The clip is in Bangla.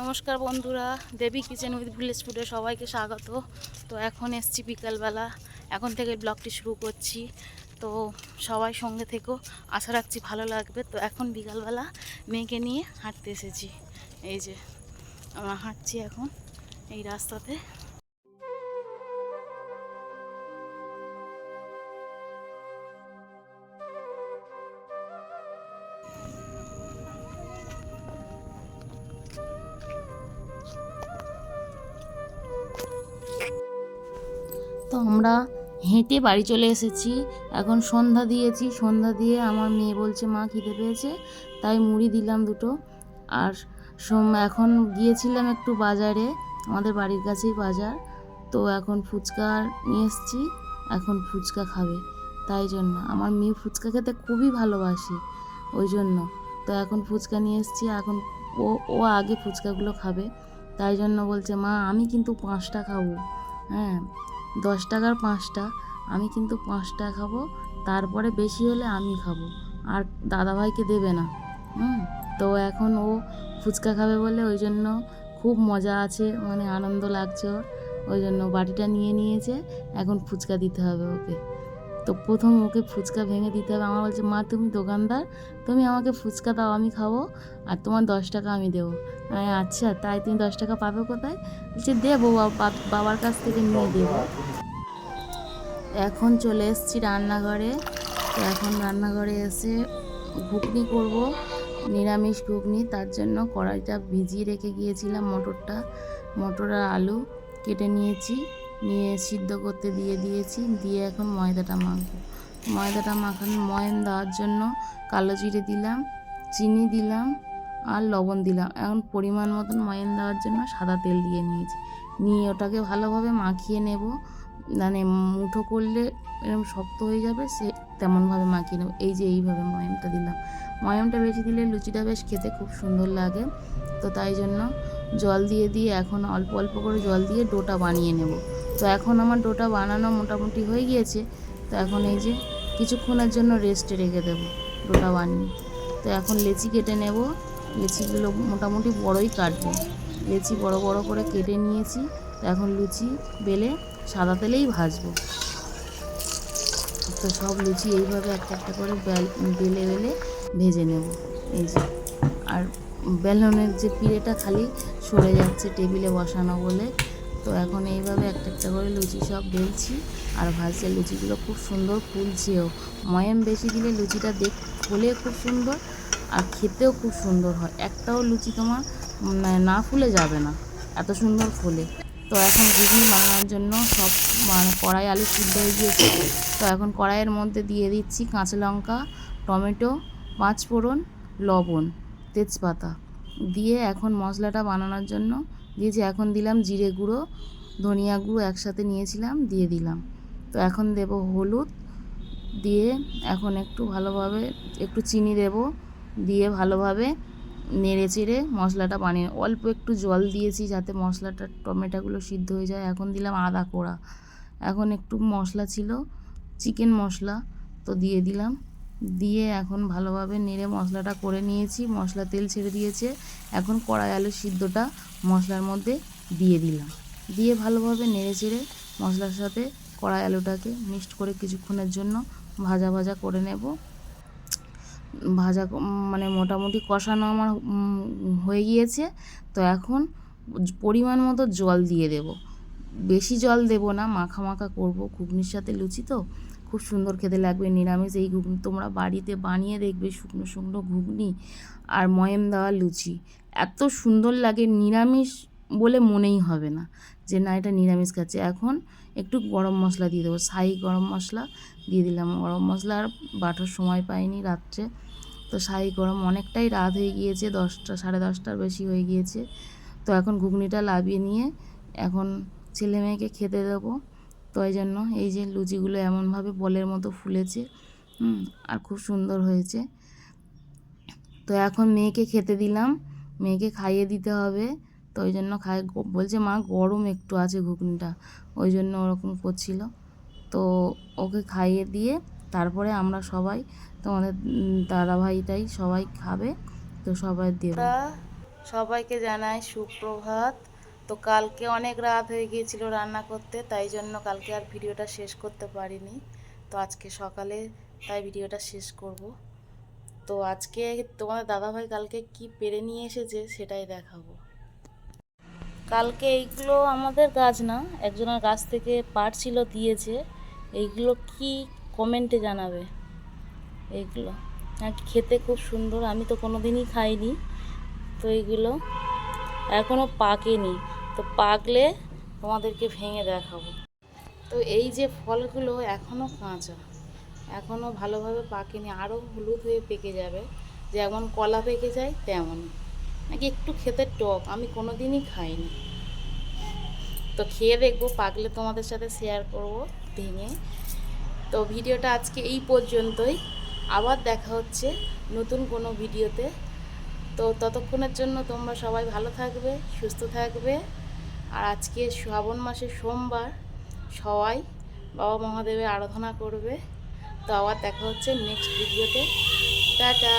নমস্কার বন্ধুরা, দেবী কিচেন উইথ ভিলেজ ফুডে সবাইকে স্বাগত। তো এখন এসছি বিকালবেলা, এখন থেকে ব্লগটি শুরু করছি। তো সবাই সঙ্গে থেকেও আশা রাখছি ভালো লাগবে। তো এখন বিকালবেলা মেয়েকে নিয়ে হাঁটতে এসেছি। এই যে, আমরা হাঁটছি এখন এই রাস্তাতে। তো আমরা হেঁটে বাড়ি চলে এসেছি। এখন সন্ধ্যা দিয়েছি, সন্ধ্যা দিয়ে আমার মেয়ে বলছে, মা, খিদে পেয়েছে? তাই মুড়ি দিলাম দুটো। আর এখন গিয়েছিলাম একটু বাজারে, আমাদের বাড়ির কাছেই বাজার। তো এখন ফুচকা নিয়ে এসেছি, এখন ফুচকা খাবে। তাই জন্য, আমার মেয়ে ফুচকা খেতে খুবই ভালোবাসে, ওই জন্য। তো এখন ফুচকা নিয়ে এসেছি, এখন ও ও আগে ফুচকাগুলো খাবে। তাই জন্য বলছে, মা, আমি কিন্তু পাঁচটা খাব। হ্যাঁ দশ টাকার পাঁচটা, আমি কিন্তু পাঁচটা খাব, তারপরে বেশি হলে আমি খাব, আর দাদাভাইকে দেবে না। হুম, তো এখন ও ফুচকা খাবে বলে ওই জন্য খুব মজা আছে মানে আনন্দ লাগছে ওর। ওই জন্য বাটিটা নিয়ে নিয়েছে, এখন ফুচকা দিতে হবে ওকে। তো প্রথম ওকে ফুচকা ভেঙে দিতে হবে। আমার বলছে মা তুমি দোকানদার? তুমি আমাকে ফুচকা দাও আমি খাব আর তোমার দশ টাকা আমি দেবো। আমি, আচ্ছা তাই তুমি দশ টাকা পাবে কোথায়? বলছে দেবো বাবা- বাবার কাছ থেকে নিয়ে দেবো। এখন চলে এসেছি রান্নাঘরে। তো এখন রান্নাঘরে এসে ঘুগনি করব নিরামিষ ঘুগনি। তার জন্য কড়াইটা ভিজিয়ে রেখে গিয়েছিলাম মটরটা মটর আর আলু কেটে নিয়েছি। নিয়ে সিদ্ধ করতে দিয়ে দিয়েছি, দিয়ে এখন ময়দাটা মাখবো। ময়দাটা মাখানো ময়ন দেওয়ার জন্য কালো জিরে দিলাম, চিনি দিলাম আর লবণ দিলাম। এখন পরিমাণ মতন ময়ন দেওয়ার জন্য সাদা তেল দিয়ে নিয়েছি। নিয়ে ওটাকে ভালোভাবে মাখিয়ে নেব। মানে মুঠো করলে এরকম শক্ত হয়ে যাবে, সে তেমনভাবে মাখিয়ে নেব। এই যে এইভাবে ময়ামটা দিলাম। ময়ামটা বেশি দিলে লুচিটা বেশ খেতে খুব সুন্দর লাগে। তো তাই জন্য জল দিয়ে দিয়ে এখন অল্প অল্প করে জল দিয়ে ডোটা বানিয়ে নেব। তো এখন আমার ডোটা বানানো মোটামুটি হয়ে গিয়েছে। তো এখন এই যে কিছুক্ষণের জন্য রেস্টে রেখে দেবো ডোটা বানিয়ে। তো এখন লেচি কেটে নেব। লেচিগুলো মোটামুটি বড়ই কাটবো। লেচি বড় বড় করে কেটে নিয়েছি। তো এখন লুচি বেলে সাদা তেলেই ভাজবো। তো সব লুচি এইভাবে একটা একটা করে বেল- বেলে ভেজে নেব। এই যে। আর বেলনের যে পিড়েটা খালি সরে যাচ্ছে টেবিলে বসানো বলে। তো এখন এইভাবে একটা একটা করে লুচি সব বেলছি। আর ভাজছে লুচিগুলো খুব সুন্দর ফুলছেও। ময়াম বেশি দিলে লুচিটা দেখ ফুলে খুব সুন্দর আর খেতেও খুব সুন্দর হয়। একটাও লুচি তোমার না ফুলে যাবে না। এত সুন্দর ফুলে। তো এখন ঘুগনি বানানোর জন্য সব মানে কড়াই আলু সিদ্ধ হয়ে গিয়েছে। তো এখন কড়াইয়ের মধ্যে দিয়ে দিচ্ছি কাঁচা লঙ্কা, টমেটো পাঁচ ফোড়ন লবণ, তেজপাতা। দিয়ে এখন মশলাটা বানানোর জন্য দিয়েছি এখন দিলাম জিরে গুঁড়ো, ধনিয়া গুঁড়ো একসাথে নিয়েছিলাম, দিয়ে দিলাম। তো এখন দেব হলুদ, দিয়ে এখন একটু ভালোভাবে একটু চিনি দেব, দিয়ে ভালোভাবে নেড়ে চেড়ে মশলাটা বানিয়ে অল্প একটু জল দিয়েছি যাতে মশলাটা, টমেটোগুলো সিদ্ধ হয়ে যায়। এখন দিলাম আদা কোড়া। এখন একটু মশলা ছিল, চিকেন মশলা, তো দিয়ে দিলাম। দিয়ে এখন ভালোভাবে নেড়ে মশলাটা করে নিয়েছি। মশলা তেল ছেড়ে দিয়েছে। এখন কড়াই আলু সিদ্ধটা মশলার মধ্যে দিয়ে দিলাম। দিয়ে ভালোভাবে নেড়ে চেড়ে মশলার সাথে কড়াই আলুটাকে মিক্সড করে কিছুক্ষণের জন্য ভাজা ভাজা করে নেব। ভাজা মানে মোটামুটি কষানো আমার হয়ে গিয়েছে। তো এখন পরিমাণ মতো জল দিয়ে দেব। বেশি জল দেব না, মাখা মাখা করব। ঘুগনির সাথে লুচি তো। খুব সুন্দর খেতে লাগবে, নিরামিষ। এই ঘুগনি তোমরা বাড়িতে বানিয়ে দেখবে, শুকনো শুকনো ঘুগনি আর ময়েম দেওয়া লুচি। এত সুন্দর লাগে, নিরামিষ বলে মনেই হবে না যে, না, এটা নিরামিষ খাচ্ছে। এখন একটু গরম মশলা দিয়ে দেবো সাই গরম মশলা দিয়ে দিলাম। গরম মশলা আর বাটার সময় পাইনি রাত্রে। তো সাই গরম অনেকটাই রাত হয়ে গিয়েছে, দশটা, সাড়ে দশটার বেশি হয়ে গিয়েছে। তো এখন ঘুগনিটা লাভিয়ে নিয়ে এখন ছেলে মেয়েকে খেতে দেবো। তো এই জন্য এই যে লুচিগুলো এমনভাবে বলের মতো ফুলেছে আর খুব সুন্দর হয়েছে। তো এখন মেয়েকে খেতে দিলাম, মেয়েকে খাইয়ে দিতে হবে। তো ওই জন্য খাই বলছে মা গরম একটু আছে ঘুগনিটা, ওই জন্য ওরকম করছিল। তো ওকে খাইয়ে দিয়ে তারপরে আমরা সবাই, তোমাদের দাদা ভাইটাই সবাই খাবে, তো সবাই দেব। সবাইকে জানাই সুপ্রভাত। তো কালকে অনেক রাত হয়ে গিয়েছিল রান্না করতে, তাই জন্য কালকে আর ভিডিওটা শেষ করতে পারিনি। তো আজকে সকালে তাই ভিডিওটা শেষ করব। তো আজকে তোমাদের দাদাভাই কালকে কি পেরে নিয়ে এসেছে সেটাই দেখাবো। কালকে এইগুলো আমাদের গাছ না, একজনের গাছ থেকে পারছিল দিয়েছে। এইগুলো কি কমেন্টে জানাবে? এইগুলো। আর খেতে খুব সুন্দর, আমি তো কোনো দিনই খাইনি। তো এইগুলো এখনও পাকেনি। তো পাকলে তোমাদেরকে ভেঙে দেখাবো। তো এই যে ফলগুলো এখনও কাঁচা এখনও ভালোভাবে পাকেনি আরও হলুদ হয়ে পেকে যাবে, যেমন কলা পেকে যায় তেমন নাকি একটু খেতে টক, আমি কোনো দিনই খাইনি। তো খেয়ে দেখব পাকলে তোমাদের সাথে শেয়ার করব ভেঙে। তো ভিডিওটা আজকে এই পর্যন্তই, আবার দেখা হচ্ছে নতুন কোনো ভিডিওতে। তো ততক্ষণের জন্য তোমরা সবাই ভালো থাকবে, সুস্থ থাকবে। আর আজকে শ্রাবণ মাসে সোমবার, সবাই বাবা মহাদেবের আরাধনা করবে। তো আবার দেখা হচ্ছে নেক্সট ভিডিওতে টাটা!